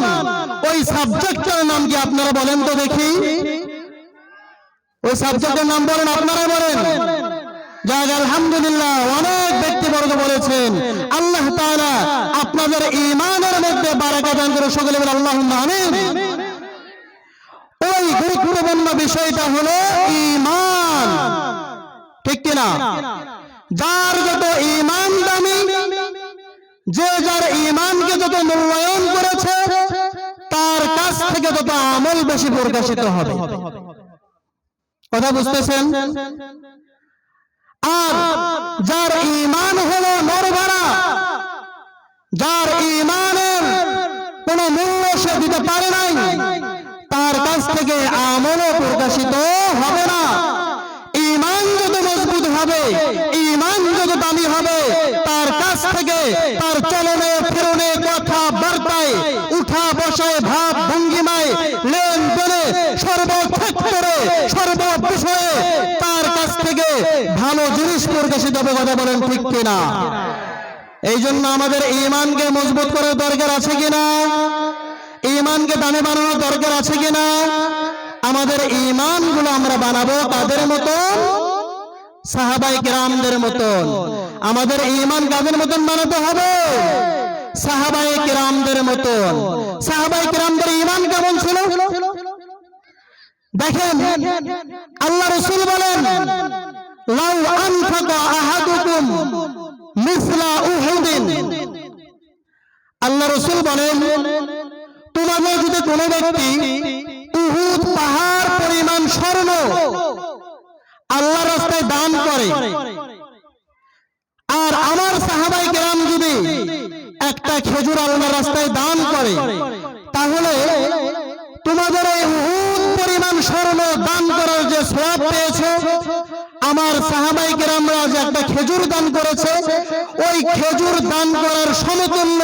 ইমান ওই সাবজেক্টের নাম কি আপনারা বলেন তো দেখি। ওই সাবজেক্টের নাম বলেন, আপনারা বলেন। যাক, আলহামদুলিল্লাহ, অনেক ব্যক্তিবর্গ বলেছেন। আল্লাহ তাআলা আপনাদের ইমানের মধ্যে বারাকা দান করে সকলে বলে আল্লাহুম্মা আমিন। ওই গুরুত্বপূর্ণ বিষয়টা হলো ইমান ঠিক কিনা? যার যত ইমান দামি, যে যার ইমানকে যত মূল্যায়ন করেছে তার কাছ থেকে তত আমল বেশি প্রকাশিত হবে। কথা বুঝতেছেন? আর যার ইমান হলো নরভাড়া যার ইমানের কোনো মূল্য সে দিতে পারে নাই, তার কাছ থেকে আমলও প্রকাশিত হবে না। ইমান যত মজবুত হবে ইমান যত দামি হবে, তার কাছ থেকে তার চলনে আমাদের মজবুত করার দরকার আছে কিনা? ইমানকে দামে বানানোর দরকার আছে কিনা? আমাদের ইমান আমরা বানাবো তাদের মতন? সাহাবাই কেরামদের মতন। আমাদের ইমান কাদের মতন বানাতে হবে? সাহাবাই কেরামদের মতন। সাহাবাই কেরামদের ইমান কেমন ছিল? দেখেন, আল্লাহ রসুল বলেন আল্লাহ রসুল বলেন, তোমাদের যদি কোনো ব্যক্তি উহুদ পাহাড় পরিমাণ স্বর্ণ আল্লাহ রাস্তায় দান করে, আর আমার সাহাবাই গ্রাম যদি একটা খেজুর আল্লাহ রাস্তায় দান করে, তাহলে তোমাদের এই স্বর্ণ দান করার যে সওয়াব পেয়েছ, আমার সাহাবাই গ্রামরা যে একটা খেজুর দান করেছে, ওই খেজুর দান করার সমতুল্য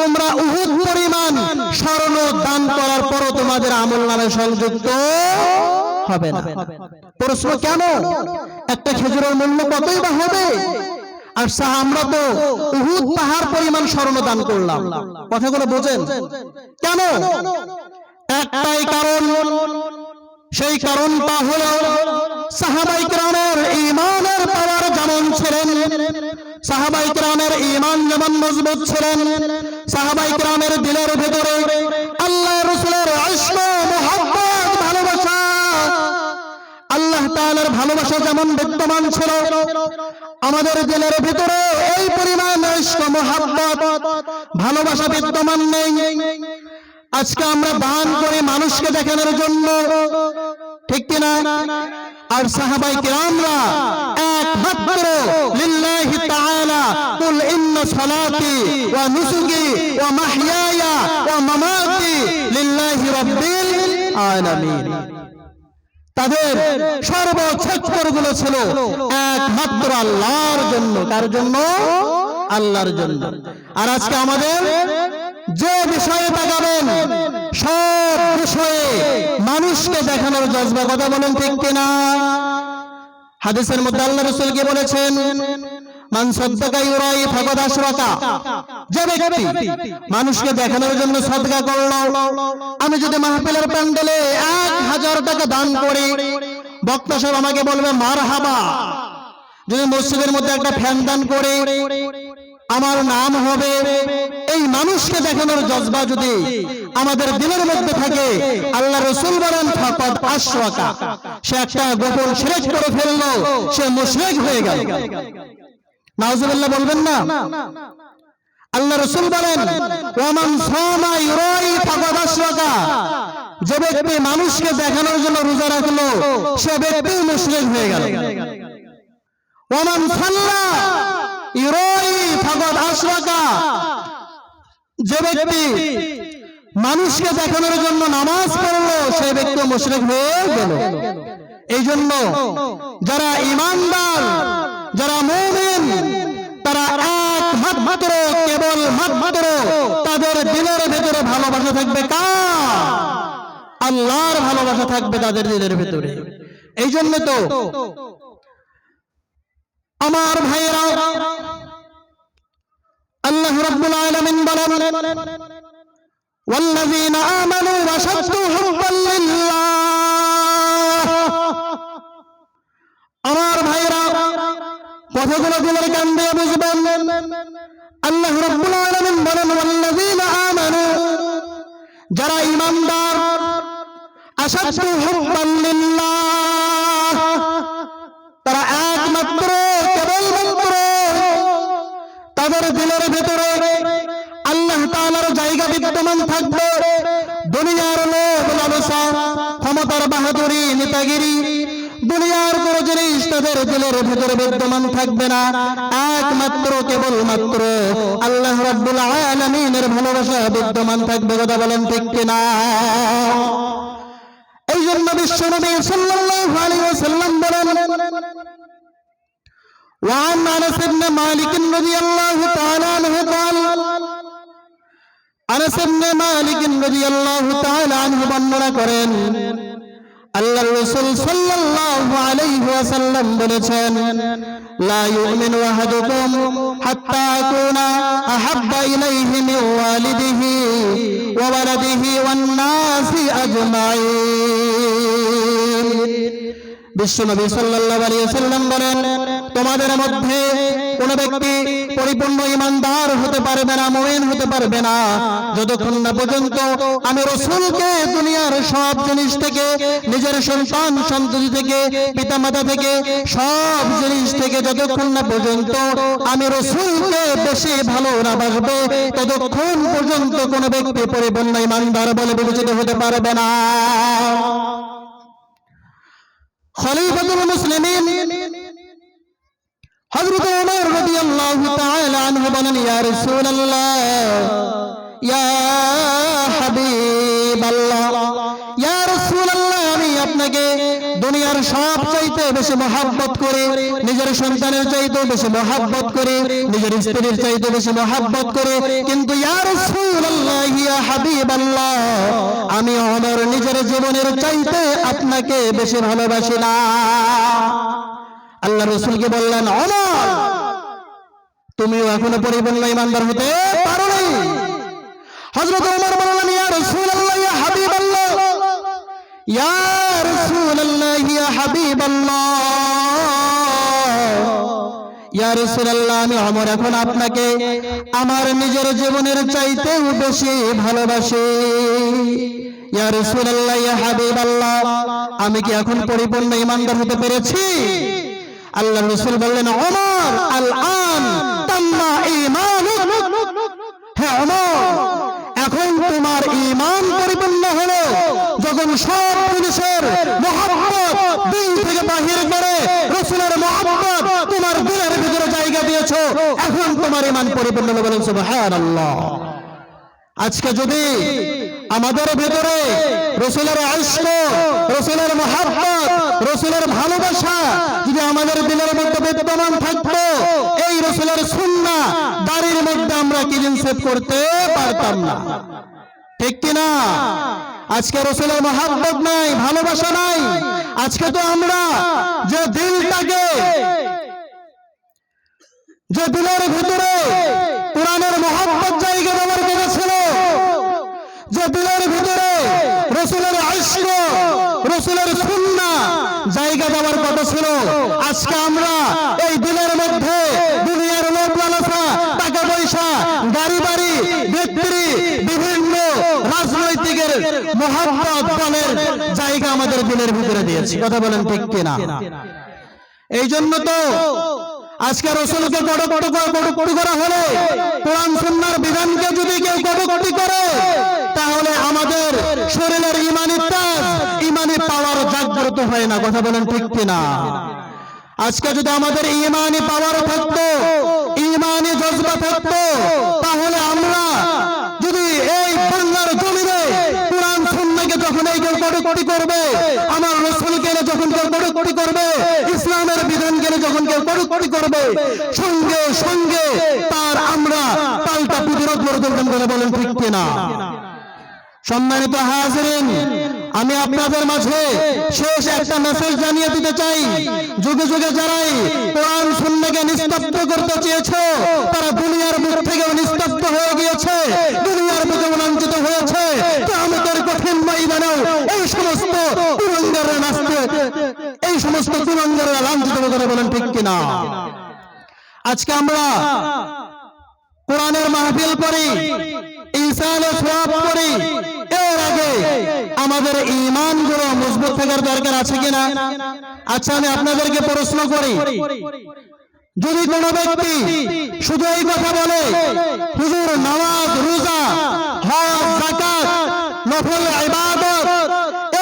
তোমরা উহুদ পরিমাণ স্বর্ণ দান করার পরও তোমাদের আমল নামে সংযুক্ত হবে না। প্রশ্ন কেন? একটা খেজুরের মূল্য কতই বা হবে? আর সাহ, আমরা তো উহুদ পাহাড় পরিমাণ স্বর্ণ দান করলাম। কথাগুলো বোঝেন? কেন? একটাই কারণ সেই কারণটা হলো সাহাবাই গ্রামের ইমানের পাওয়ার যেমন ছিলেন, সাহাবাই ইমান যেমন মজবুত ছিলেন, সাহাবাই গ্রামের দিলের ভেতরে আল্লাহ রসুলের মোহাম্মদ ভালোবাসা, আল্লাহ ভালোবাসা যেমন বিদ্যমান ছিল, আমাদের দিলের ভিতরে এই পরিমাণ ইশক ভালোবাসা বিদ্যমান নেই। আজকে আমরা দান করে মানুষকে দেখানোর জন্য। ঠিক কিনা? আর সাহাবাই কিরামরা একমাত্র লিল্লাহি তাআলা, কুল ইন্না সালাতি ওয়া নুসুকি ওয়া মাহইয়ায়া ওয়া মামাতি লিল্লাহি রাব্বিল আলামিন। তাদের সর্বক্ষেত্রগুলো ছিল একমাত্র আল্লাহর জন্য। তার জন্য? আল্লাহর জন্য। আর আজকে আমাদের যে বিষয়ে তাকাবেন, সব বিষয়ে মানুষকে দেখানোর জজবা কথা বলেন ঠিক কিনা? হাদিসের মধ্যে আল্লাহ রসুল কি বলেছেন? মান মানুষকে দেখানোর জন্য সদকা করল, আমি যদি মাহফিলের প্যান্ডেলে এক হাজার টাকা দান করি, বক্তা সব আমাকে বলবে মার হাবা যদি মসজিদের মধ্যে একটা ফ্যান দান করে, আমার নাম হবে এই মানুষকে দেখানোর জজবা যদি আমাদের দিনের মধ্যে থাকে, আল্লাহ রসুল বলেন সে একটা গোপন শিরক করে ফেলল, সে মুশরিক হয়ে গেল। নাউজুবিল্লাহ, বলবেন না? আল্লাহ রসুল বলেন, ওয়ামান যে ব্যক্তি মানুষকে দেখানোর জন্য রোজা রাখল, সে ব্যক্তি মুশরিক হয়ে গেল। ওয়ামান সাল্লা ইউরাই ফাকাদ আশরাকা। যে ব্যক্তি মানুষকে দেখানোর জন্য নামাজ পড়ল, সেই ব্যক্তি মুশরিক হয়ে গেল। এই জন্য যারা ইমানদার, যারা মুমিন, তারা একমাত্র কেবল মাত্র তাদের দিলের ভেতরে ভালোবাসা থাকবে কার? আল্লাহর ভালোবাসা থাকবে তাদের দিলের ভেতরে। এই জন্য তো আমার ভাইয়েরা আল্লাহ রাব্বুল আলামিন বলেন والذين آمنوا وشد حبا لله আমার ভাইরা কথাগুলো গুলোর কান দিয়ে বুঝবেন আল্লাহ রাব্বুল আলামিন বলেন ওয়াল্লাযীনা আমানু যারা ঈমানদার আশাদ্দু হুব্বান লিল্লাহ বাহাদুরি নেতাগিরি দুনিয়ার কোন জিনিস তাদের দিলের ভেতরে বিদ্যমান থাকবে না একমাত্র কেবলমাত্র আল্লাহ রাব্বুল আলামিনের ভালোবাসা বিদ্যমান থাকবে কথা বলেন ঠিক কিনা এই জন্য বিশ্বনবী সাল্লাল্লাহু আলাইহি ওয়াসাল্লাম বলেন وعن انس بن مالك رضي الله تعالى عنه قال আনাস ইবনে মালিক রাদিয়াল্লাহু তাআলা আনহু বর্ণনা করেন আল্লাহর রাসূল সাল্লাল্লাহু আলাইহি ওয়াসাল্লাম বলেছেন লা ইউমিনু আহাদুকুম হাত্তা আকুনা আহাব্বা ইলাইহি মিন ওয়ালিদিহি ওয়া ওয়ালাদিহি ওয়ান নাসি আজমাইন বিশ্বনবী সাল্লাল্লাহু আলাইহি বলেন, তোমাদের মধ্যে কোন ব্যক্তি পরিপূর্ণ ইমানদার হতে পারবে না, মুমিন হতে পারবে না। যতক্ষণ না পর্যন্ত আমি রসূলকে দুনিয়ার সব জিনিস থেকে, নিজের সন্তান সন্ততি থেকে, পিতামাতা থেকে, সব জিনিস থেকে যতক্ষণ না পর্যন্ত আমি রসূলকে বেশি ভালো না বাসবে, ততক্ষণ পর্যন্ত কোন ব্যক্তি পরিপূর্ণ ইমানদার বলে বিবেচিত হতে পারবে না। খলিফাতুল মুসলিমিন। হযরত ওমর রাদিয়াল্লাহু তাআলা আনহু বলেন ইয়া রাসূলুল্লাহ ইয়া সব বেশি মহাব্বত করে, নিজের সন্তানের চাইতে বেশি মহাব্বত করে, নিজের স্ত্রীর চাইতে বেশি মহাব্বত করে, কিন্তু আমি আমার নিজের জীবনের চাইতে আপনাকে বেশি ভালোবাসি না। আল্লাহ রসুলকে বললেন, অমর, তুমিও এখনও পরিপূর্ণ ইমানদার হতে পারো নাই। হযরত ওমর বললেন, ইয়া রাসূলুল্লাহ, ইয়া হাবিবাল্লাহ, ইয়া আমি ওমর এখন আপনাকে আমার নিজের জীবনের চাইতেও বেশি ভালোবাসি। হাবিবাল্লাহ, আমি কি এখন পরিপূর্ণ ইমানদার হতে পেরেছি? আল্লাহ রসুল বললেন, অমর আল ঈমানুক। হ্যাঁ অমর। এখন তোমার ইমান পরিপূর্ণ হলো যখন সব পুলিশের মহব্বত দিল থেকে বাহির করে রসুলের মহব্বত তোমার দিলের ভিতরে জায়গা দিয়েছ এখন তোমার হলো বলেন, সুবহানাল্লাহ। আজকে যদি আমাদের ভেতরে রসুলের আইস্ক রসুলের মহাব্বত, রসুলের ভালোবাসা যদি আমাদের দিলের মধ্যে বিদ্যমান থাকতো, এই রসুলের সুন্না দাড়ির মধ্যে আমরা কিলিন সেভ করতে পারতাম না। ঠিক কিনা আজকে রসুলের মহাব্বত নাই, ভালোবাসা নাই। আজকে তো আমরা যে দিলটাকে, যে দিলের ভিতরে কোরআনের মহাব্বত জায়গা দেওয়ার কথা ছিল। যে দিলের ভিতরে রসুলের আইস্ক রসুলের সুন্না জায়গা দেওয়ার কথা ছিল। আজকে আমরা এই দিলের মধ্যে দুনিয়ার লোক লালসা টাকা পয়সা, গাড়ি বাড়ি, ব্যক্তি, বিভিন্ন রাজনৈতিকের মহাব্বত জায়গা আমাদের দিলের ভিতরে দিয়েছি। কথা বলেন ঠিক কিনা? এই জন্য তো আজকে রসুলকে কটকটি কটকটি করা হলে কোরআন সুন্নার বিধানকে যদি কেউ কটকটি করে, তাহলে আমাদের শরীরের ইমানি তাজ ইমানি পাওয়ার জাগ্রত হয় না। কথা বলেন ঠিক কিনা? আজকে যদি আমাদের ইমানি পাওয়ার থাকতো, ইমানি জজবা থাকতো, তাহলে আমরা যদি এই বাংলার জমিনে কোরআন সুন্নাকে যখন এই কেউ কটকটি করবে, আমার রসুলকে যখন কেউ কটকটি করবে, ইসলামের গেলে যখন কেউ কটকটি করবে, সঙ্গে সঙ্গে তার আমরা পাল্টা প্রতিরোধ করে বলেন ঠিক কিনা? সম্মানিত হাজরিন, আমি আপনাদের মাঝে শেষ একটা মেসেজ জানিয়ে দিতে চাই। যুগে যুগে যারাই কোরআন সুন্নাকে নিস্তব্ধ করতে চেয়েছে, তারা দুনিয়ার মুখ থেকে নিস্তব্ধ হয়ে গিয়েছে। দুনিয়ার বুকে লাঞ্ছিত হয়েছে কিনা? আজকে আমরা কোরআনের মাহফিল করি করি আমাদের ঈমানগুলো মজবুত থাকার দরকার আছে কিনা? আচ্ছা আমি আপনাদেরকে প্রশ্ন করি। যদি কোনো ব্যক্তি শুধু এই কথা বলে, হুজুর নামাজ, রোজা, হজ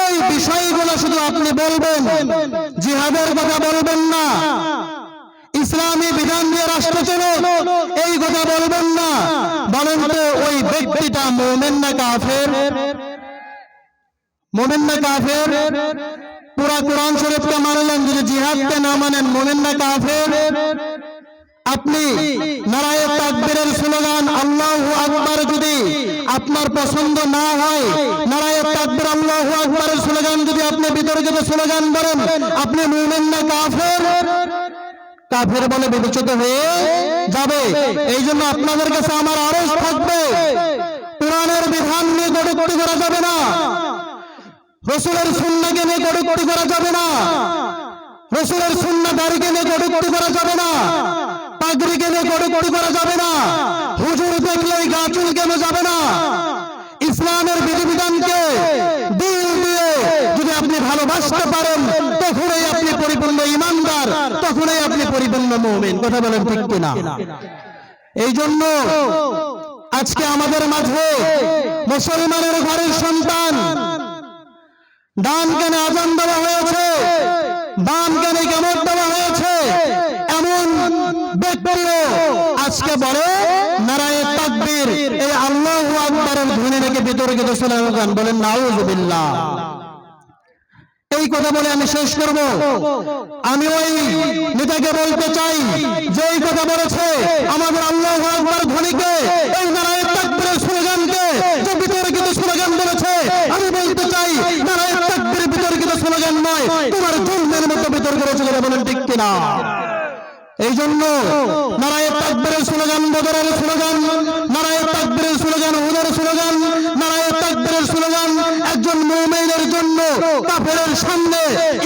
এই বিষয়গুলো শুধু আপনি বলবেন? জিহাদের কথা বলবেন না। ইসলামী বিধান দিয়ে রাষ্ট্র চলো এই কথা বলবেন না। বলেন তো, ওই ব্যক্তিটা মোমেন না কাফের? মোমেন না কাফের? পুরা কোরআন শরীফকে মানলেন, যদি জিহাদকে না মানেন, মোমেন না কাফের? আপনি নারায়ণ তাকবীরের স্লোগান আল্লাহু আকবার যদি আপনার পছন্দ না হয় নারায়ণ তাকবীর আল্লাহু আকবারের স্লোগান যদি আপনি বিতর্কিত স্লোগান বলেন আপনি মুমিন না কাফের? কাফের বলে বিবেচিত হয়ে যাবে। এই জন্য আপনাদের কাছে আমার আরজ থাকবে, কোরআনের বিধান নিয়ে কটুক্তি করা যাবে না, রসুলের সুন্নাকে নিয়ে কটুক্তি করা যাবে না, রসুলের সুন্না দাড়িকে নিয়ে কটুক্তি করা যাবে না। পাগড়িকে নিয়ে কটুক্তি করা যাবে না। হুজুর দেখলেই গা চুলকানো যাবে না। ইসলামের বিধিবিধানকে দিল দিয়ে যদি আপনি ভালোবাসতে পারেন, তখনই আপনি পরিপূর্ণ ইমানদার, তখনই আপনি পরিপূর্ণ মুমিন। কথা বলেন ঠিক কিনা? এই জন্য আজকে আমাদের মাঝে মুসলমানের ঘরের সন্তান ডান কানে আজান দেওয়া হয়েছে বাম কানে কেমন দেওয়া হয়েছে বলে নারায় কথা বলেছে আমাদের আল্লাহ আকবার ধ্বনিকে, এই তাকবীরের স্লোগানকে যে বিতর্কিত স্লোগান বলেছে, আমি বলতে চাই নারায়ণ তাকবীর বিতর্কিত স্লোগান নয়, তোমার জন্মের মতো বিতর্ক রয়েছে বলেন ঠিক কিনা? জন্য। নারায়ণ তাকবীরের স্লোগান, বদরের স্লোগান নারায়ণ তাকবীরের স্লোগান হুদের স্লোগান নারায়ণ তাকবীরের স্লোগান, একজন মুমিনের জন্য কাফেরের সামনে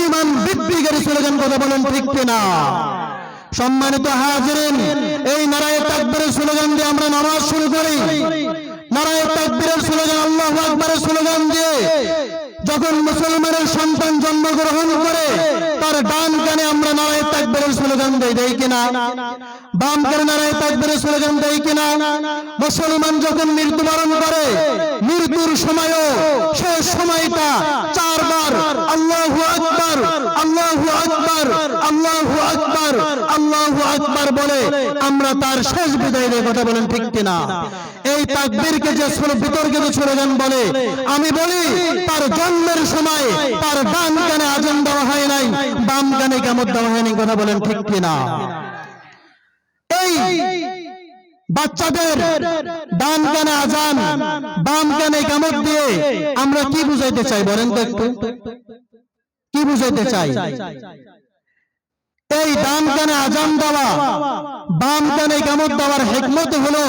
ঈমান বৃদ্ধিকারী স্লোগান কথা বলেন ঠিক কিনা? সম্মানিত হাজিরিন, এই নারায়ণ তাকবীরের স্লোগান দিয়ে আমরা নামাজ শুরু করি। নারায়ণ তাকবীরের স্লোগান, আল্লাহু আকবারের স্লোগান দিয়ে যখন মুসলমানের সন্তান জন্মগ্রহণ করে, তার ডান কানে আমরা নারায় তাকবীরের স্লোগান দেই দেই কিনা বাম কানে নারায় তাকবীরের স্লোগান দেই কিনা মুসলমান যখন মৃত্যুবরণ করে, মৃত্যুর সময়ও সে সময়টা চারবার, আল্লাহ আকবার, আল্লাহু আকবার আল্লাহু আকবার বলে, আমরা তার শেষ বিদায় দিয়ে কথা বলেন ঠিক কিনা? এই তাকবীরকে যে বিতর্কিত স্লোগান বলে, আমি বলি, তার জন্মের সময় তার ডান কানে আজান দেওয়া হয় নাই, বাম কানে কেমন দেওয়া হয়নি, কথা বলেন ঠিক কিনা? এই বাচ্চাদের ডান কানে আজান, বাম কানে কামড় দিয়ে আমরা কি বুঝাইতে চাই, বলেন তো একটু? কি বুঝাইতে চাই? এই ডান কানে আজান দেওয়া। বাম কানে কামড় দেওয়ার হেকমত হলো।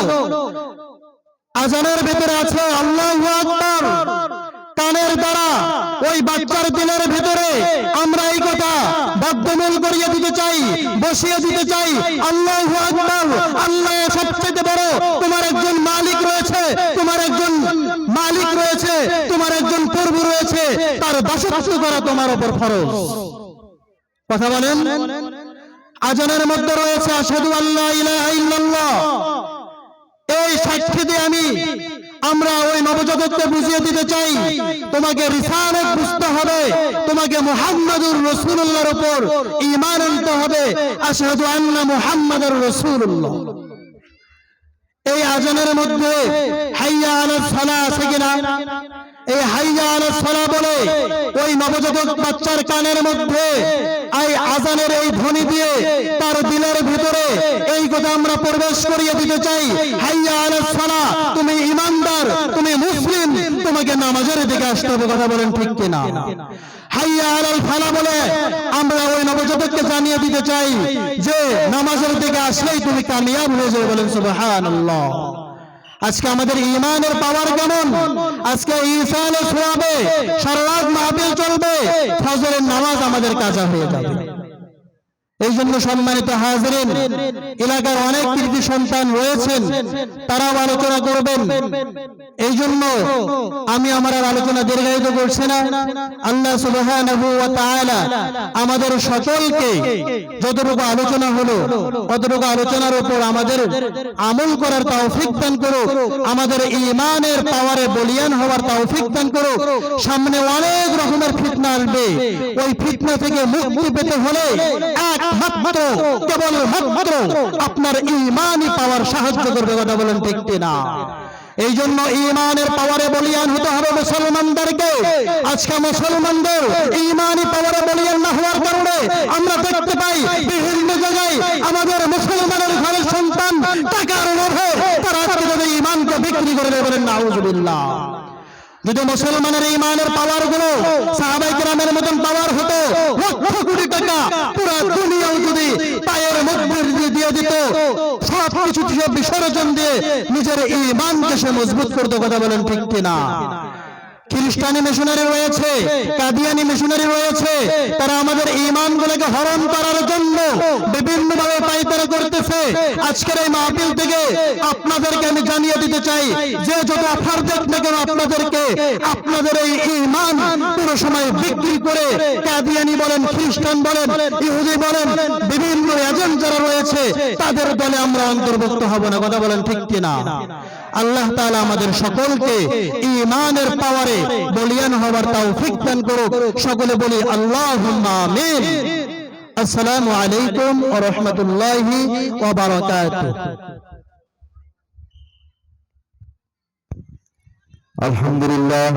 আজানের ভিতরে আছে আল্লাহু আকবার। কানের দ্বারা ওই বাচ্চার দিনের ভিতরে আমরা এই কথা বদ্ধমূল করিয়ে দিতে চাই, বসিয়ে দিতে চাই। আল্লাহু আকবার। আল্লাহ সবচেয়ে বড়। তোমার একজন মালিক রয়েছে, তোমার একজন মালিক রয়েছে, তোমার একজন প্রভু রয়েছে। তার দাসত্ব করা তোমার উপর ফরজ। কথা বলেন? আজানের মধ্যে রয়েছে আসাদু আল্লাহ এই সাক্ষী দিয়ে আমি, আমরা ওই নবজগৎকে বুঝিয়ে দিতে চাই, তোমাকে রিসালত বুঝতে হবে, তোমাকে মুহাম্মাদুর রাসূলুল্লাহর উপর ঈমান আনতে হবে, আশহাদু আন্না মুহাম্মাদুর রাসূলুল্লাহ। এই আজানের মধ্যে হাইয়া আলাস সালাহ, আছে কিনা? এই আলাস সালাহ বলে ওই নবজাতক বাচ্চার কানের মধ্যে এই আজানের এই ধ্বনি দিয়ে তার দিলের ভিতরে এই কথা আমরা প্রবেশ করিয়ে দিতে চাই। আলাস সালাহ তুমি ইমানদার, তুমি মুসলিম, তোমাকে নামাজের দিকে আসতে হবে, কথা বলেন ঠিক কিনা? হাইয়া আলাল ফালা বলে আমরা ওই নবজাতককে জানিয়ে দিতে চাই যে, নামাজের দিকে আসলেই তুমি কামিয়াব হয়ে যাবে বলেন, সুবহানাল্লাহ। আজকে আমাদের ইমানের পাওয়ার কেমন? আজকে ইসালে শোয়াবে সারা রাত মাহফিল চলবে, ফজরের নামাজ আমাদের কাজা হয়ে যাবে। এই জন্য সম্মানিত হাজরেন, এলাকার অনেক কৃতি সন্তান রয়েছেন, তারাও আলোচনা করবেন। এই জন্য আমি আমার আলোচনা দীর্ঘায়িত করছি না। আল্লাহ তাআলা আমাদের সকলকে যতটুকু আলোচনা হলো ততটুকু আলোচনার উপর আমাদের আমল করার তৌফিক দান করো আমাদের ইমানের পাওয়ারে বলিয়ান হওয়ার তৌফিক দান করো সামনে অনেক রকমের ফিতনা আসবে। ওই ফিতনা থেকে মুক্তি পেতে হলে একমাত্র কেবল মাত্র আপনার ঈমানই পাওয়ার সাহায্য করবে কথা বলেন ঠিক না এই জন্য ইমানের পাওয়ারে বলিয়ান হতে হবে মুসলমানদেরকে। আজকে মুসলমানদের ইমানি পাওয়ারে বলিয়ান না হওয়ার কারণে আমরা দেখতে পাই বিভিন্ন জায়গায় আমাদের মুসলমানের ঘরের সন্তান টাকার লোভে তারা তাদের ইমানকে বিক্রি করে দেবে বলেন, নাউজুবিল্লাহ। যদি মুসলমানের ইমানের পাওয়ারগুলো সাহাবাই গ্রামের মতন পাওয়ার হতো, লক্ষ কোটি টাকা পুরো দুনিয়াও যদি পায়ের মধ্যে দিত সব কিছু বিসর্জন দিয়ে নিজের ইমানকে সে মজবুত করতে কথা বলেন ঠিক কিনা? খ্রিস্টানি মিশনারি রয়েছে, কাদিয়ানি মিশনারি রয়েছে, তারা আমাদের ইমান গুলোকে হরণ করার জন্য বিভিন্ন ভাবে পাইতারা করতেছে। আজকের এই মাহফিল থেকে আপনাদেরকে আমি জানিয়ে দিতে চাই যে যত অফার দেখ কেন আপনাদেরকে, আপনাদের এই ইমান পুরো সময় বিক্রি করে কাদিয়ানি বলেন, খ্রিস্টান বলেন, ইহুদি বলেন, বিভিন্ন এজেন্ট যারা রয়েছে, তাদের দলে আমরা অন্তর্ভুক্ত হব না। কথা বলেন ঠিক কিনা? আল্লাহ তালা আমাদের সকলকে ঈমানের পাওয়ারে বলিয়ান হওয়ার তৌফিক দান করুক। সকলে বলি আল্লাহুম্মা আমিন। আসসালামু আলাইকুম ওয়া রাহমাতুল্লাহি আলহামদুলিল্লাহ।